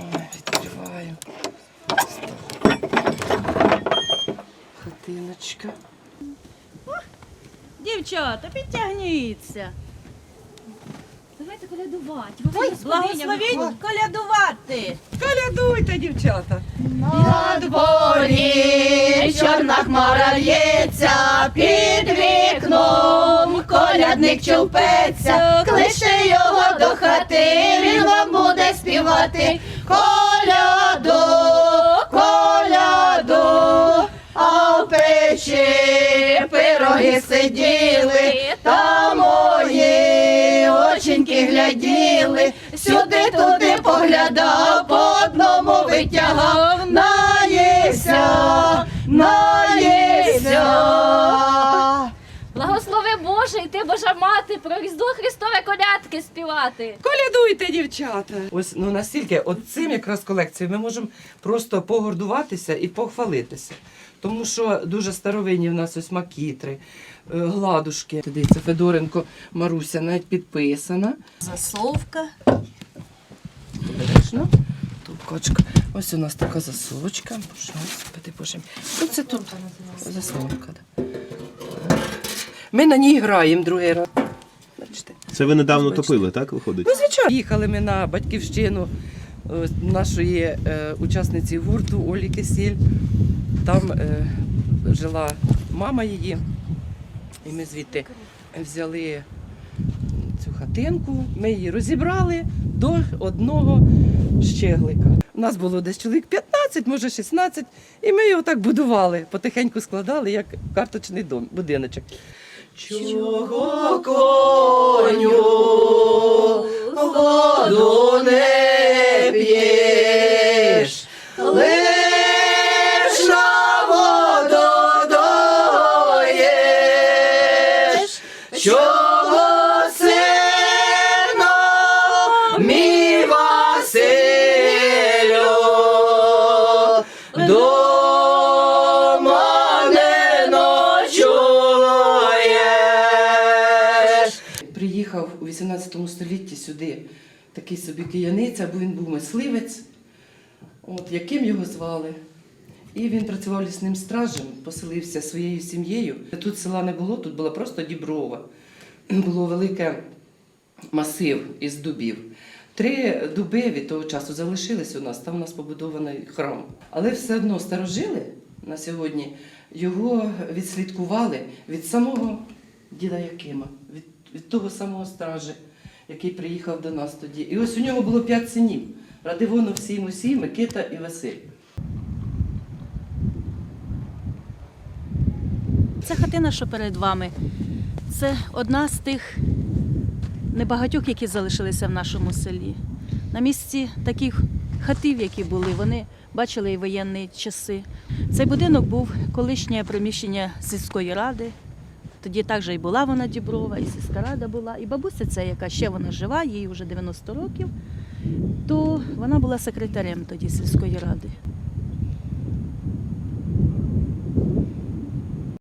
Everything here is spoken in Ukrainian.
Ой, відкриваю. Хатиночка. Дівчата, підтягніться. Давайте колядувати. Ой, благословіть колядувати. Колядуйте, дівчата. На дворі чорна хмара лється, під вікном колядник чупеться, кличте його до хати, він вам буде співати. Коляду, коляду, а в печі пироги сиділи, та мої оченьки гляділи, сюди туди поглядав, Боже, і ти Божа мати, про Різдво Христове колядки співати. Колядуйте, дівчата. Ось ну настільки, от цим якраз колекцією ми можемо просто погордуватися і похвалитися. Тому що дуже старовинні в нас ось макітри, е, гладушки. Дивіться, Федоренко Маруся навіть підписана. Засовка. Обережно. Тут кочка. Ось у нас така засовочка. Боже, господи, боже. мій. Що це тут? Засовка. да. Ми на ній граємо другий раз. Бачите? Це ви недавно Бачите. топили, так виходить? Ну, звичайно. Їхали ми на батьківщину е, нашої е, учасниці гурту Олі Кисіль. Там е, жила мама її, і ми звідти взяли цю хатинку, ми її розібрали до одного щеглика. У нас було десь чоловік 15, може 16, і ми його так будували, потихеньку складали, як карточний дом, будиночок. Чого коню воду не п'єш, лиш на воду доєш, чого Приїхав у 18 столітті сюди такий собі кияниця, бо він був мисливець, от, яким його звали. І він працював лісним стражем, поселився своєю сім'єю. Тут села не було, тут була просто діброва. Було велике масив із дубів. Три дуби від того часу залишились у нас, там у нас побудований храм. Але все одно старожили на сьогодні, його відслідкували від самого діда Якима, від, від того самого стража, який приїхав до нас тоді. І ось у нього було п'ять синів: Радивону всім усі, Микита і Василь. Ця хатина, що перед вами, це одна з тих небагатьох, які залишилися в нашому селі. На місці таких хатів, які були, вони бачили і воєнні часи. Цей будинок був колишнє приміщення сільської ради. Тоді також і була вона Діброва, і сільська рада була. І бабуся ця, яка ще вона жива, їй вже 90 років, то вона була секретарем тоді сільської ради.